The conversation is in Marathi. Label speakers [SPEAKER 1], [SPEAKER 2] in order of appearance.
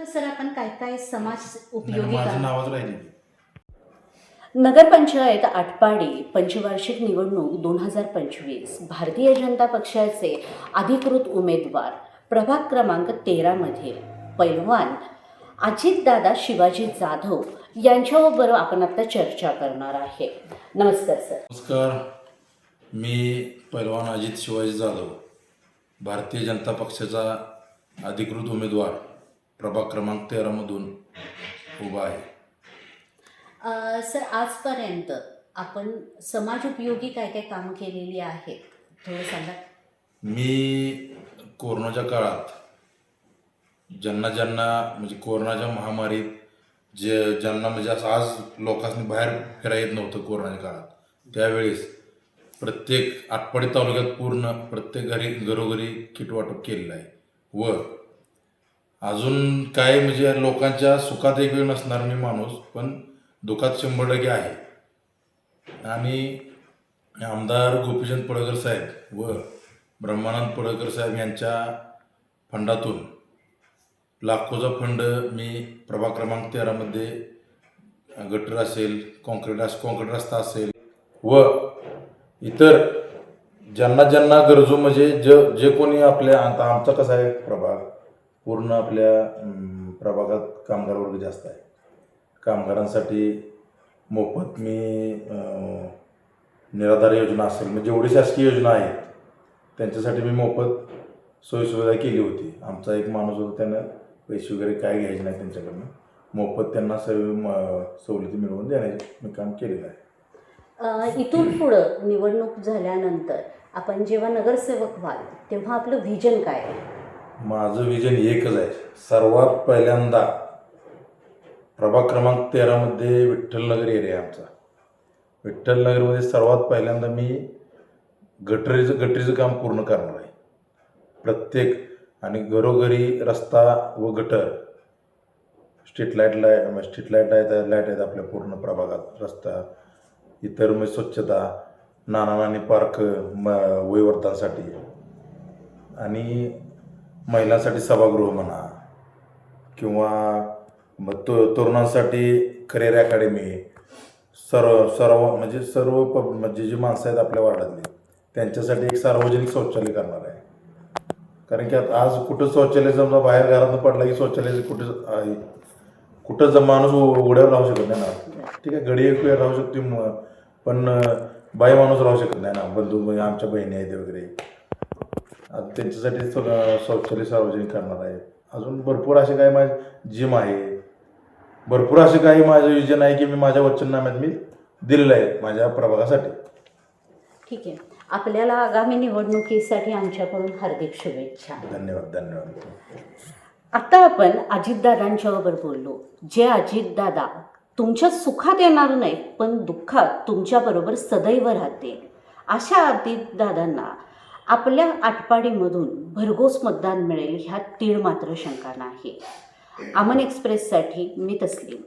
[SPEAKER 1] तर सर आपण काय काय समाज उपयोगी
[SPEAKER 2] माझं
[SPEAKER 1] काम
[SPEAKER 2] नावच राहिले
[SPEAKER 3] नगरपंचायत आटपाडी पंचवार्षिक निवडणूक दोन हजार पंचवीस. भारतीय जनता पक्षाचे अधिकृत उमेदवार. प्रभाग क्रमांक तेरामधील पैलवान अजितदादा शिवाजी जाधव यांच्याबरोबर आपण आता चर्चा करणार आहे. नमस्कार सर.
[SPEAKER 2] नमस्कार. मी पैलवान अजित शिवाजी जाधव भारतीय जनता पक्षाचा अधिकृत उमेदवार. प्रभाग क्रमांक तेरामधून उभा आहे.
[SPEAKER 1] सर आजपर्यंत आपण समाज उपयोगी काय काय कामं केलेली आहेत? थोडं सांगा.
[SPEAKER 2] मी कोरोनाच्या काळात ज्यांना ज्यांना म्हणजे कोरोनाच्या महामारीत जे ज्यांना म्हणजे असं आज लोकांनी बाहेर फिरा येत नव्हतं कोरोनाच्या काळात त्यावेळेस प्रत्येक आटपाडी तालुक्यात पूर्ण प्रत्येक घरी घरोघरी किट वाटप केलेलं आहे. व अजून काय म्हणजे लोकांच्या सुखात एक वेळ नसणार मी माणूस पण दुखात शंभर टक्के आहे. आणि आमदार गोपीचंद पडळकर साहेब व ब्रह्मानंद पडळकर साहेब यांच्या फंडातून लाखोचा फंड मी प्रभाग क्रमांक तेरामध्ये गटर असेल कॉन्क्रीट अस कॉन्क्रीट रस्ता असेल व इतर ज्यांना ज्यांना गरजू म्हणजे ज जे कोणी आपल्या आता आमचा कसा आहे प्रभाग? पूर्ण आपल्या प्रभागात कामगार वर्ग जास्त आहे. कामगारांसाठी मोफत मी निराधार योजना असेल म्हणजे जेवढी शासकीय योजना आहेत त्यांच्यासाठी मी मोफत सोयीसुविधा केली होती. आमचा एक माणूस होता त्यानं पैसे वगैरे काय घ्यायचे नाही त्यांच्याकडनं. मोफत त्यांना सर्व म- सवलती मिळवून देण्याचे मी काम केलेलं आहे.
[SPEAKER 1] इथून पुढं निवडणूक झाल्यानंतर आपण जेव्हा नगरसेवक व्हाल तेव्हा आपलं व्हिजन काय आहे?
[SPEAKER 2] माझं विजन एकच आहे. सर्वात पहिल्यांदा प्रभाग क्रमांक तेरामध्ये विठ्ठलनगर एरिया आहे आमचा. विठ्ठलनगरमध्ये सर्वात पहिल्यांदा मी गटरीचं गटरीचं काम पूर्ण करणार आहे. प्रत्येक आणि घरोघरी रस्ता व gutter street light light street light आहेत लाइट आहेत आपल्या पूर्ण प्रभागात. रस्ता इतर मग स्वच्छता नाना नानी पार्क म वयवर्तांसाठी आणि महिलांसाठी सभागृह म्हणा किंवा मग तो तरुणांसाठी करिअर अकॅडमी सर्व सर्व म्हणजे सर्व प म्हणजे जी माणसं आहेत आपल्या वार्डातली त्यांच्यासाठी एक सार्वजनिक शौचालय करणार आहे. कारण की आता आज कुठं शौचालय समजा बाहेर घरातून पडला की शौचालय कुठं आहे. कुठं जर माणूस उ- उघड्यावर राहू शकत नाही ना. ठीक आहे घडी एक वेळ राहू शकते पण बाई माणूस राहू शकत नाही ना. बंधू आमच्या बहिणी आहेत वगैरे. त्यांच्यासाठी शौचालय सार्वजनिक करणार आहे. अजून भरपूर असे काही माझे जिम आहे. भरपूर असे काही माझं विजन आहे की मी माझ्या वचननाम्यात मी दिलेलं आहे माझ्या प्रभागासाठी.
[SPEAKER 1] ठीक आहे. आपल्याला आगामी निवडणुकीसाठी आमच्याकडून हार्दिक शुभेच्छा.
[SPEAKER 2] धन्यवाद धन्यवाद.
[SPEAKER 3] आता आपण अजितदादांच्याबरोबर बोललो. जे अजितदादा तुमच्या सुखात येणार नाही पण दुःखात तुमच्याबरोबर सदैव राहते अशा अजितदादांना आपल्या आटपाडीमधून भरघोस मतदान मिळेल ह्यात तीळ मात्र शंका नाही. अमन एक्सप्रेससाठी मी तस्लीम.